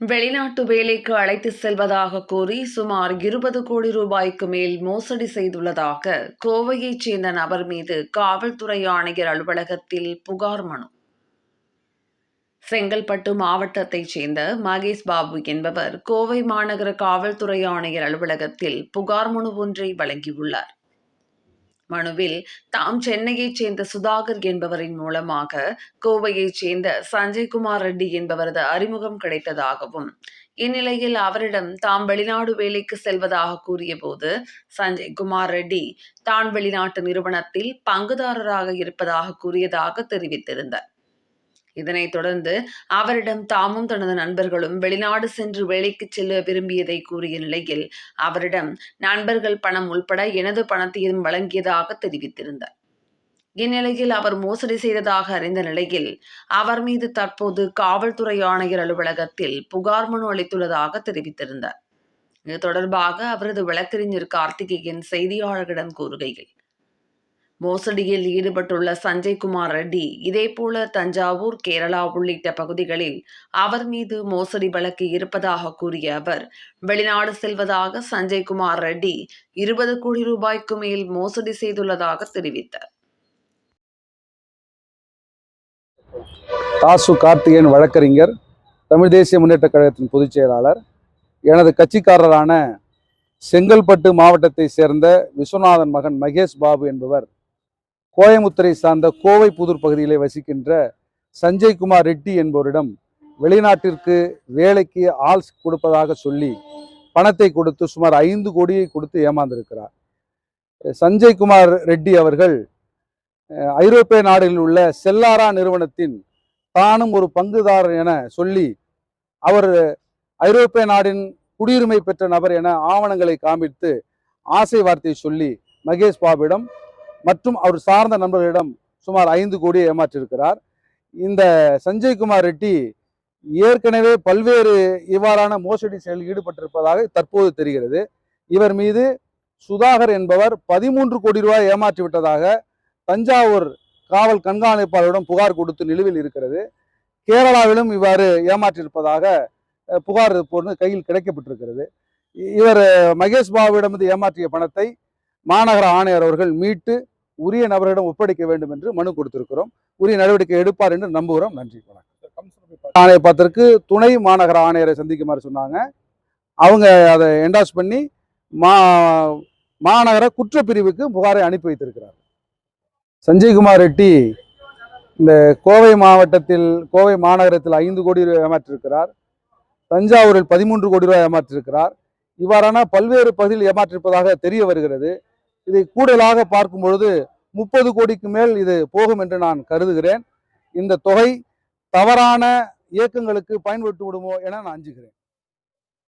வெளிநாட்டு வேலைக்கு அழைத்து செல்வதாக கூறி சுமார் இருபது கோடி ரூபாய்க்கு மேல் மோசடி செய்துள்ளதாக கோவையைச் சேர்ந்த நபர் மீது காவல்துறை ஆணையர் அலுவலகத்தில் புகார் மனு. செங்கல்பட்டு மாவட்டத்தைச் சேர்ந்த மகேஷ் பாபு என்பவர் கோவை மாநகர காவல்துறை ஆணையர் அலுவலகத்தில் புகார் மனு ஒன்றை வழங்கியுள்ளார். மனுவில் தாம் சென்னையைச் சேர்ந்த சுதாகர் என்பவரின் மூலமாக கோவையைச் சேர்ந்த சஞ்சய்குமார் ரெட்டி என்பவரது அறிமுகம் கிடைத்ததாகவும் இந்நிலையில் அவரிடம் தாம் வெளிநாடு வேலைக்கு செல்வதாக கூறியபோது சஞ்சய்குமார் ரெட்டி தான் வெளிநாட்டு நிறுவனத்தில் பங்குதாரராக இருப்பதாக கூறியதாக தெரிவித்திருந்தார். இதனைத் தொடர்ந்து அவரிடம் தாமும் தனது நண்பர்களும் வெளிநாடு சென்று வேலைக்கு செல்ல விரும்பியதை கூறிய நிலையில் அவரிடம் நண்பர்கள் பணம் உள்பட எனது பணத்தையும் வழங்கியதாக தெரிவித்திருந்தார். இந்நிலையில் அவர் மோசடி செய்ததாக அறிந்த நிலையில் அவர் மீது தற்போது காவல்துறை ஆணையர் அலுவலகத்தில் புகார் மனு அளித்துள்ளதாக தெரிவித்திருந்தார். இது தொடர்பாக அவரது வழக்கறிஞர் கார்த்திகேயன் செய்தியாளர்களிடம் கூறுகையில் மோசடியில் ஈடுபட்டுள்ள சஞ்சய்குமார் ரெட்டி இதேபோல தஞ்சாவூர் கேரளா உள்ளிட்ட பகுதிகளில் அவர் மீது மோசடி வழக்கு இருப்பதாக கூறிய அவர் வெளிநாடு செல்வதாக சஞ்சய்குமார் ரெட்டி இருபது கோடி ரூபாய்க்கு மேல் மோசடி செய்துள்ளதாக தெரிவித்தார். தாசு கார்த்திகேயன் வழக்கறிஞர் தமிழ் தேசிய முன்னேற்ற கழகத்தின் பொதுச் செயலாளர் எனது கட்சிக்காரரான செங்கல்பட்டு மாவட்டத்தை சேர்ந்த விஸ்வநாதன் மகன் மகேஷ் பாபு என்பவர் கோயமுத்தரை சார்ந்த கோவை புதூர் பகுதியிலே வசிக்கின்ற சஞ்சய்குமார் ரெட்டி என்பவரிடம் வெளிநாட்டிற்கு வேலைக்கு ஆள் கொடுப்பதாக சொல்லி பணத்தை கொடுத்து சுமார் ஐந்து கோடியை கொடுத்து ஏமாந்திருக்கிறார். சஞ்சய்குமார் ரெட்டி அவர்கள் அஹ், ஐரோப்பிய நாடுகளில் உள்ள செல்லாரா நிறுவனத்தின் தானும் ஒரு பங்குதாரர் என சொல்லி அவர் ஐரோப்பிய நாடின் குடியுரிமை பெற்ற நபர் என ஆவணங்களை காமித்து ஆசை வார்த்தை சொல்லி மகேஷ் பாபிடம் மற்றும் அவர் சார்ந்த நண்பர்களிடம் சுமார் ஐந்து கோடியை ஏமாற்றியிருக்கிறார். இந்த சஞ்சய்குமார் ரெட்டி ஏற்கனவே பல்வேறு இவ்வாறான மோசடி செயலில் ஈடுபட்டிருப்பதாக தற்போது தெரிகிறது. இவர் மீது சுதாகர் என்பவர் பதிமூன்று கோடி ரூபாய் ஏமாற்றி விட்டதாக தஞ்சாவூர் காவல் கண்காணிப்பாளரிடம் புகார் கொடுத்து நிலுவையில் இருக்கிறது. கேரளாவிலும் இவ்வாறு ஏமாற்றியிருப்பதாக புகார் போன்று கையில் கிடைக்கப்பட்டிருக்கிறது. இவர் மகேஷ் பாபுவிடமிருந்து ஏமாற்றிய பணத்தை மாநகர ஆணையர் அவர்கள் மீட்டு உரிய நபரிடம் ஒப்படைக்க வேண்டும் என்று மனு கொடுத்திருக்கிறோம். உரிய நடவடிக்கை எடுப்பார் என்று நம்புகிறோம். நன்றி வணக்கம். ஆணையப்பத்திற்கு துணை மாநகர ஆணையரை சந்திக்குமாறு சொன்னாங்க. அவங்க அதை என்டாஸ் பண்ணி மா மாநகர குற்றப்பிரிவுக்கு புகாரை அனுப்பி வைத்திருக்கிறார் சஞ்சய்குமார் ரெட்டி இந்த கோவை மாவட்டத்தில் கோவை மாநகரத்தில் ஐந்து கோடி ரூபாய் ஏமாற்றிருக்கிறார். தஞ்சாவூரில் பதிமூன்று கோடி ரூபாய் ஏமாற்றிருக்கிறார். இவ்வாறான பல்வேறு பகுதியில் ஏமாற்றிருப்பதாக தெரிய வருகிறது. இதை கூடுதலாக பார்க்கும் பொழுது முப்பது கோடிக்கு மேல் இது போகும் என்று நான் கருதுகிறேன். இந்த தொகை தவறான இயக்கங்களுக்கு பயன்பட்டு விடுமோ என நான் அஞ்சுகிறேன்.